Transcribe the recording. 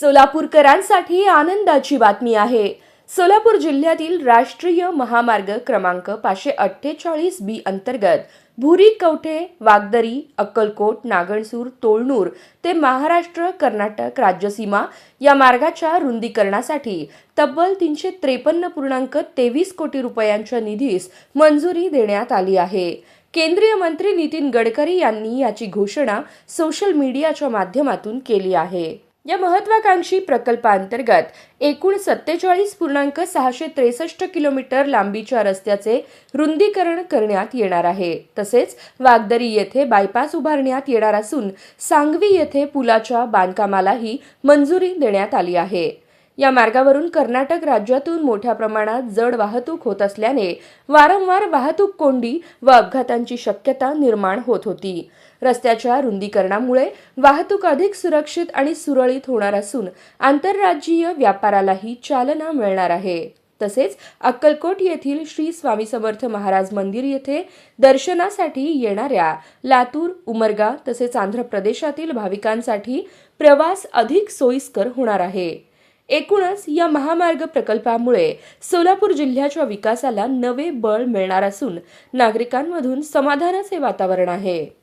सोलापूरकरांसाठी आनंदाची बातमी आहे. सोलापूर जिल्ह्यातील राष्ट्रीय महामार्ग क्रमांक पाचशे अठ्ठेचाळीस बी अंतर्गत भुरी कवठे वागदरी अक्कलकोट नागणसूर तोळनूर ते महाराष्ट्र कर्नाटक राज्यसीमा या मार्गाच्या रुंदीकरणासाठी तब्बल तीनशे त्रेपन्न पूर्णांक तेवीस कोटी रुपयांच्या निधीस मंजुरी देण्यात आली आहे. केंद्रीय मंत्री नितीन गडकरी यांनी याची घोषणा सोशल मीडियाच्या माध्यमातून केली आहे. या महत्वाकांक्षी प्रकल्पांतर्गत एकूण सत्तेचाळीस पूर्णांक सहाशे त्रेसष्ट किलोमीटर लांबीच्या रस्त्याचे रुंदीकरण करण्यात येणार आहे. तसेच वागदरी येथे बायपास उभारण्यात येणार असून सांगवी येथे पुलाच्या बांधकामालाही मंजुरी देण्यात आली आहे. या मार्गावरून कर्नाटक राज्यातून मोठ्या प्रमाणात जड वाहतूक होत असल्याने वारंवार वाहतूक कोंडी व अपघातांची शक्यता निर्माण होत होती. रस्त्याच्या रुंदीकरणामुळे वाहतूक अधिक सुरक्षित आणि सुरळीत होणार असून आंतरराज्यीय व्यापारालाही चालना मिळणार आहे. तसेच अक्कलकोट येथील श्री स्वामी समर्थ महाराज मंदिर येथे दर्शनासाठी येणाऱ्या लातूर उमरगा तसेच आंध्र प्रदेशातील भाविकांसाठी प्रवास अधिक सोयीस्कर होणार आहे. एकूणच या महामार्ग प्रकल्पामुळे सोलापूर जिल्ह्याच्या विकासाला नवे बळ मिळणार असून नागरिकांमधून समाधानाचे वातावरण आहे.